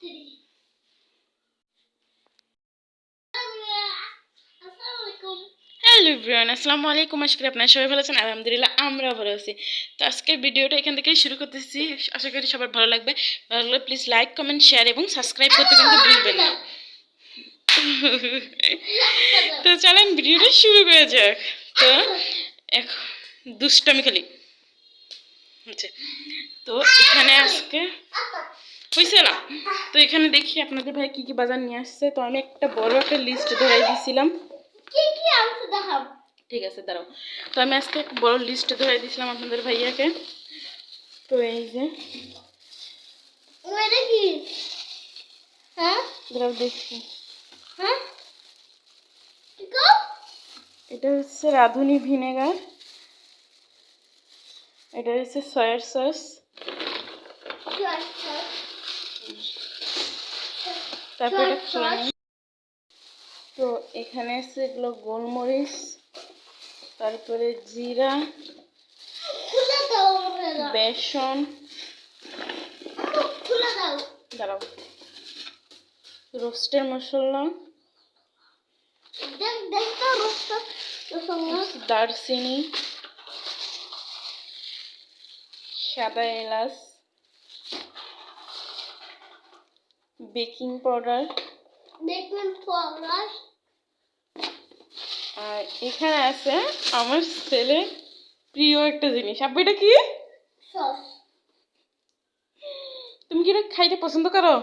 Three. Hello everyone আসসালামু আলাইকুম আশা করি আপনারা সবাই ভালো আছেন। আলহামদুলিল্লাহ আমরা ভালো আছি। তো আজকের ভিডিওটা এখান থেকেই শুরু করতেছি। আশা করি সবার ভালো লাগবে। ভালো লাগলে প্লিজ লাইক কমেন্ট শেয়ার এবং সাবস্ক্রাইব করতে কিন্তু ভুলবেন না। তো চলেন ভিডিওটা শুরু করে যাক। তো এক দুষ্টামি খালি। আচ্ছা। তো এখানে আজকে হয়েছে না? তো এখানে দেখি আপনাদের ভাই কি কি বাজার নিয়ে আসছে। তো আমি একটা বড় একটা লিস্ট ধরাই দিয়েছিলাম ঠিক আছে দাঁড়াও। তো আমি আজকে একটা বড় লিস্ট ধরে দিয়েছিলাম আপনাদের ভাইয়াকে। তো এই যে। হ্যাঁ? দাঁড়াও দেখছি। হ্যাঁ? এটা হচ্ছে রাঁধুনি ভিনেগার। এটা হচ্ছে সয়ার সস। তারপর। তো এখানে আছে এগুলো গোলমরিচ তারপরে জিরা বেসন। দাঁড়াও। রোস্টের মশলা। দারচিনি। সাদা এলাচ। Baking powder. দেখবেন ফরাস আর এখানে আছে আমার ছেলে প্রিয় একটা জিনিস। আপু এটা কি? সস। তুমি কি এটা খাইতে পছন্দ করো?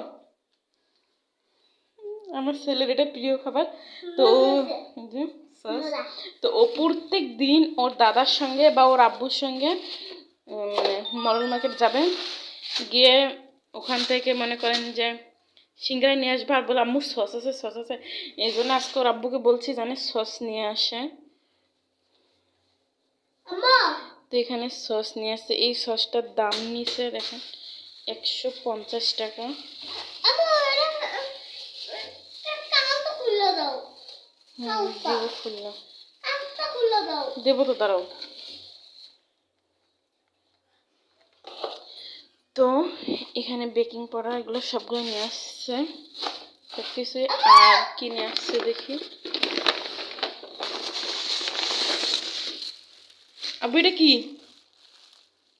আমার ছেলের এটা প্রিয় খাবার। তো sauce। তো ও প্রত্যেক দিন ওর দাদার সঙ্গে বা ওর আব্বুর সঙ্গে মানে মরল মার্কেট যাবেন গিয়ে ওখান থেকে মনে করেন যে সিঙ্গারা নিয়ে আসবে আর বলে আম্মু সস আছে সস আছে। এই জন্য আজকে ওর আব্বুকে বলছি জানে সস নিয়ে আসে। তো এখানে সস নিয়ে আসছে। এই সসটার দাম নিছে দেখেন একশো পঞ্চাশ টাকা। দেবো খুললো। দেবো তো দাঁড়াও। তো এখানে বেকিং পাউডার এগুলো সবগুলো নিয়ে আসছে। সব কিছুই আর কি নিয়ে আসছে দেখি। আবু এটা কি?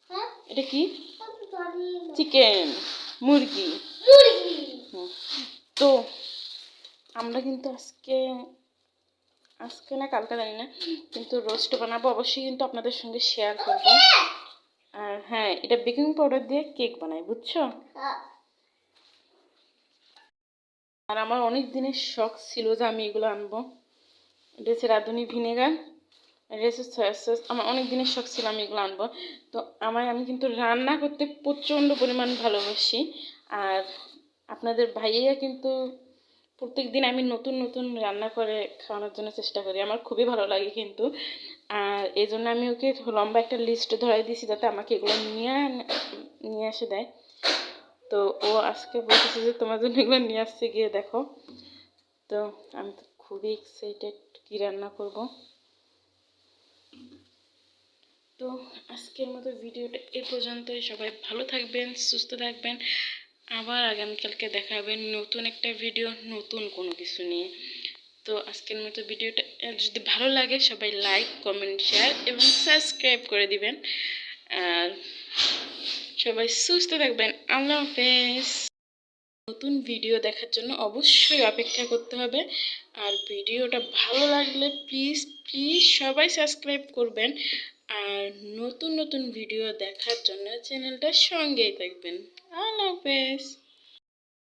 হ্যাঁ? এটা কি। চিকেন মুরগি। মুরগি। তো আমরা কিন্তু আজকে আজকে না কালকে জানি না কিন্তু রোস্ট বানাবো। অবশ্যই কিন্তু আপনাদের সঙ্গে শেয়ার করব। আর হ্যাঁ এটা বেকিং পাউডার দিয়ে কেক বানাই বুঝছ? হ্যাঁ। আর আমার অনেক দিনের শখ ছিল যে আমি এগুলো আনব। এটা হচ্ছে রাঁধুনি ভিনেগার এটা হচ্ছে সয়া সস আমার অনেক দিনের শখ ছিল আমি এগুলো আনব। তো আমার আমি কিন্তু রান্না করতে প্রচণ্ড পরিমাণ ভালোবাসি। আর আপনাদের ভাইয়া কিন্তু প্রত্যেক দিন আমি নতুন নতুন রান্না করে খাওয়ানোর জন্য চেষ্টা করি। আমার খুবই ভালো লাগে কিন্তু। আর এই জন্য আমি ওকে লম্বা একটা লিস্ট ধরাই দিয়েছি যাতে আমাকে এগুলো নিয়ে নিয়ে এসে দেয়। তো ও আজকে বলতেছে যে তোমার জন্য এগুলো নিয়ে আসছে, গিয়ে দেখো। তো আমি তো খুবই এক্সাইটেড কী রান্না করব। তো আজকের মতো ভিডিওটা এ পর্যন্তই। সবাই ভালো থাকবেন, সুস্থ থাকবেন। আবার আগামীকালকে দেখা হবে নতুন একটা ভিডিও নতুন কোনো কিছু নিয়ে। তো আজকের মতো ভিডিওটা যদি ভালো লাগে সবাই লাইক কমেন্ট শেয়ার এবং সাবস্ক্রাইব করে দিবেন। আর সবাই সুস্থ থাকবেন। আল্লাহ হাফেজ। নতুন ভিডিও দেখার জন্য অবশ্যই অপেক্ষা করতে হবে। আর ভিডিওটা ভালো লাগলে প্লিজ প্লিজ সবাই সাবস্ক্রাইব করবেন। আর নতুন নতুন ভিডিও দেখার জন্য চ্যানেলটার সঙ্গেই থাকবেন। আল্লাহ হাফেজ।